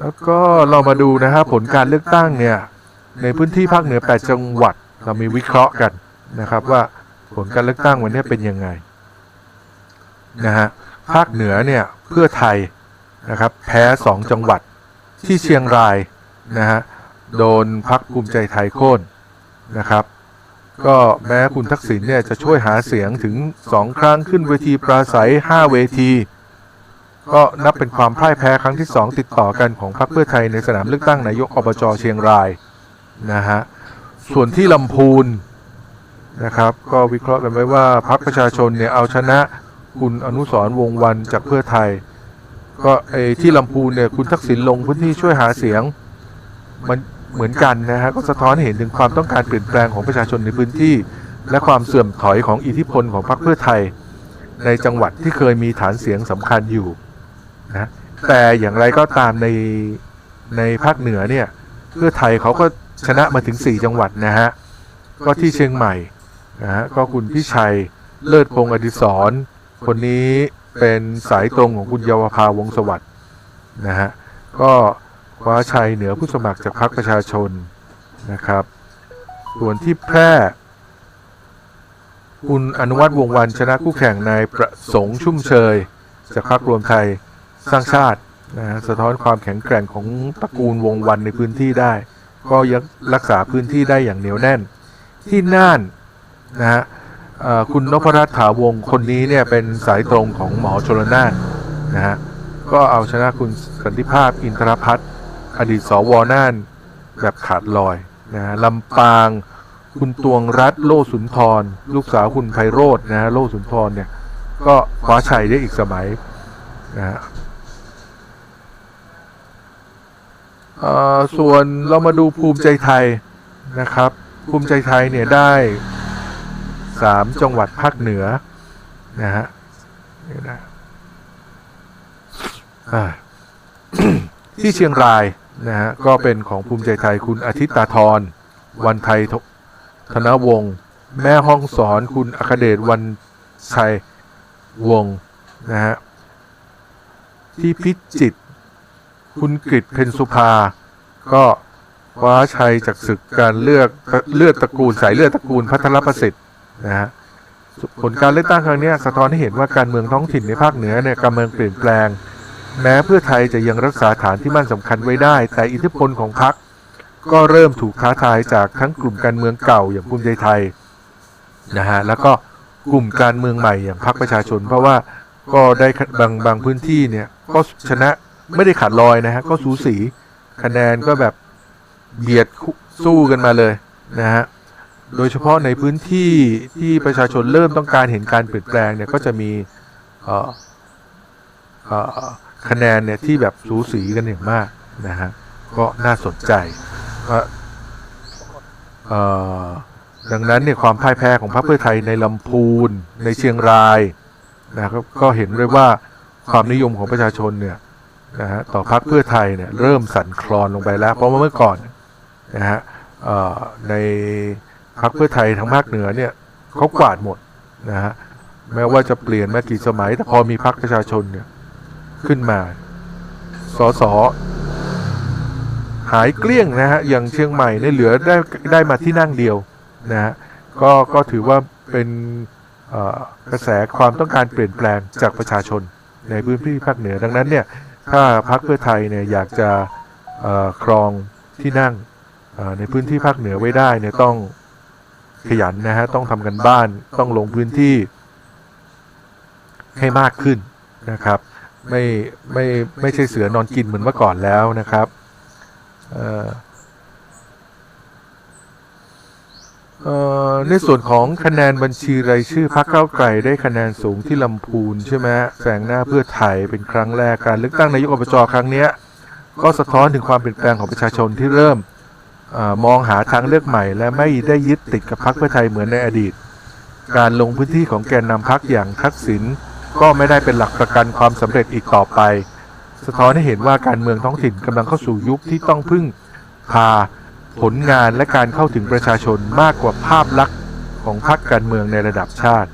แล้วก็เรามาดูนะฮะผลการเลือกตั้งเนี่ยในพื้นที่ภาคเหนือ 8 จังหวัด เรามีวิเคราะห์กันนะครับว่าผลการเลือกตั้งวันนี้เป็นยังไงนะฮะภาคเหนือเนี่ยเพื่อไทยนะครับแพ้ 2 จังหวัดที่เชียงรายนะฮะโดนพักภูมิใจไทยโค่นนะครับก็แม้คุณทักษิณเนี่ยจะช่วยหาเสียงถึง 2 ครั้งขึ้นเวทีปราศัย 5 เวที ก็นับเป็นความพ่ายแพ้ครั้งที่ 2 ติดต่อกันของพรรคเพื่อไทยในสนามเลือกตั้งนายกอบจเชียงรายนะฮะส่วนที่ลำพูนนะครับ ก็วิเคราะห์กันไว้ว่าพรรคประชาชนเนี่ยเอาชนะคุณอนุสรวงวันจากเพื่อไทย ก็ไอ้ที่ลำพูนเนี่ยคุณทักษิณลงพื้นที่ช่วยหาเสียงมันเหมือนกันนะฮะก็สะท้อนเห็นถึงความต้องการเปลี่ยนแปลงของประชาชนในพื้นที่ และความเสื่อมถอยของอิทธิพลของพรรคเพื่อไทย ในจังหวัดที่เคยมีฐานเสียงสำคัญอยู่ นะแต่อย่างไรก็ตามในในภาคเหนือเนี่ยเพื่อไทยเขาก็ชนะมาถึง 4 จังหวัดนะฮะก็ที่เชียงใหม่นะฮะก็คุณพิชัยเลิศพงอดิศรคนนี้เป็นสายตรงของคุณเยาวภาวงศ์สวัสด์นะฮะก็คว้าชัยเหนือผู้สมัครจากพรรคประชาชนนะครับ ส่วนที่แพร่ คุณอนุวัฒน์วงวันชนะคู่แข่งนายประสงค์ชุ่มเชยจากพรรครวมไทย สร้างชาตินะฮะสะท้อนความแข็งแกร่งของตระกูลวงวันในพื้นที่ได้ ก็ยังรักษาพื้นที่ได้อย่างเหนียวแน่น ที่น่านนะฮะคุณนพรัตน์ถาวงคนนี้เนี่ยเป็นสายตรงของหมอชลนานนะฮะก็เอาชนะคุณสันติภาพอินทรพัฒน์อดีตสวน่านแบบขาดลอยนะฮะลำปางคุณตวงรัตโลสุนทร ลูกสาวคุณไพโรจน์นะฮะโลสุนทรเนี่ยก็คว้าชัยได้อีกสมัยนะฮะเอ่อ ส่วนเรามาดูภูมิใจไทยนะครับ ภูมิใจไทยเนี่ยได้สามจังหวัดภาคเหนือนะฮะเดี๋ยวนะที่เชียงรายนะฮะก็เป็นของภูมิใจไทยคุณอาทิตย์ตาทร วันไทยธนวงศ์แม่ห้องสอนคุณอคเดชวันชัยวงนะฮะที่พิจิตร คุณกฤษเพ็ญสุภา ก็คว้าชัยจากศึกการเลือกเลือดตระกูลสายเลือดตระกูลพัทรประสิทธิ์นะฮะผลการเลือกตั้งครั้งนี้สะท้อนให้เห็นว่าการเมืองท้องถิ่นในภาคเหนือเนี่ยการเมืองเปลี่ยนแปลง แม้เพื่อไทยจะยังรักษาฐานที่มั่นสำคัญไว้ได้ แต่อิทธิพลของพรรคก็เริ่มถูกท้าทายจากทั้งกลุ่มการเมืองเก่าอย่างภูมิใจไทยนะฮะแล้วก็กลุ่มการเมืองใหม่อย่างพรรคประชาชน เพราะว่าก็ได้บางบางพื้นที่เนี่ยก็ชนะ ไม่ได้ขาดลอยนะฮะ ก็สูสีคะแนนก็แบบเบียดสู้กันมาเลยนะฮะ โดยเฉพาะในพื้นที่ที่ประชาชนเริ่มต้องการเห็นการเปลี่ยนแปลงเนี่ยก็จะมีเอ่อเอ่อคะแนนเนี่ยที่แบบสูสีกันอย่างมากนะฮะ ก็น่าสนใจว่าเอ่อดังนั้นเนี่ยความพ่ายแพ้ของพรรคเพื่อไทยในลำพูนในเชียงรายนะครับก็เห็นเลยว่าความนิยมของประชาชนเนี่ย นะฮะต่อพรรคเพื่อไทยเนี่ยเริ่มสั่นคลอนลงไปแล้ว เพราะว่าเมื่อก่อนนะฮะในพรรคเพื่อไทยทั้งภาคเหนือเนี่ยเขากวาดหมดนะฮะแม้ว่าจะเปลี่ยนมากี่สมัย แต่พอมีพรรคประชาชนเนี่ยขึ้นมาสสหายเกลี้ยงนะฮะอย่างเชียงใหม่เนี่ยเหลือได้ได้มาที่นั่งเดียวนะฮะก็ก็ถือว่าเป็นกระแสความต้องการเปลี่ยนแปลงจากประชาชนในพื้นที่ภาคเหนือดังนั้นเนี่ย ถ้าพรรคเพื่อไทยเนี่ยอยากจะครองที่นั่งในพื้นที่ภาคเหนือไว้ได้เนี่ยต้องขยันนะฮะต้องทำกันบ้านต้องลงพื้นที่ให้มากขึ้นนะครับ ไม่ไม่ไม่ใช่เสือนอนกินเหมือนเมื่อก่อนแล้วนะครับเอ่อเอ่อ ในส่วนของคะแนนบัญชีรายชื่อพรรคเก้าวไกลได้คะแนนสูงที่ลำพูนใช่ไหมแสงหน้าเพื่อไทยเป็นครั้งแรกการเลือกตั้งนายกอบจครั้งนี้ก็สะท้อนถึงความเปลี่ยนแปลงของประชาชนที่เริ่มอมองหาทางเลือกใหม่ และไม่ได้ยึดติดกับพรรคเพื่อไทยเหมือนในอดีต การลงพื้นที่ของแกนนำพรรคอย่างทักษิณก็ไม่ได้เป็นหลักประกันความสำเร็จอีกต่อไป สะท้อนให้เห็นว่าการเมืองท้องถิ่นกำลังเข้าสู่ยุคที่ต้องพึ่งพา ผลงานและการเข้าถึงประชาชนมากกว่าภาพลักษณ์ของพรรคการเมืองในระดับชาติ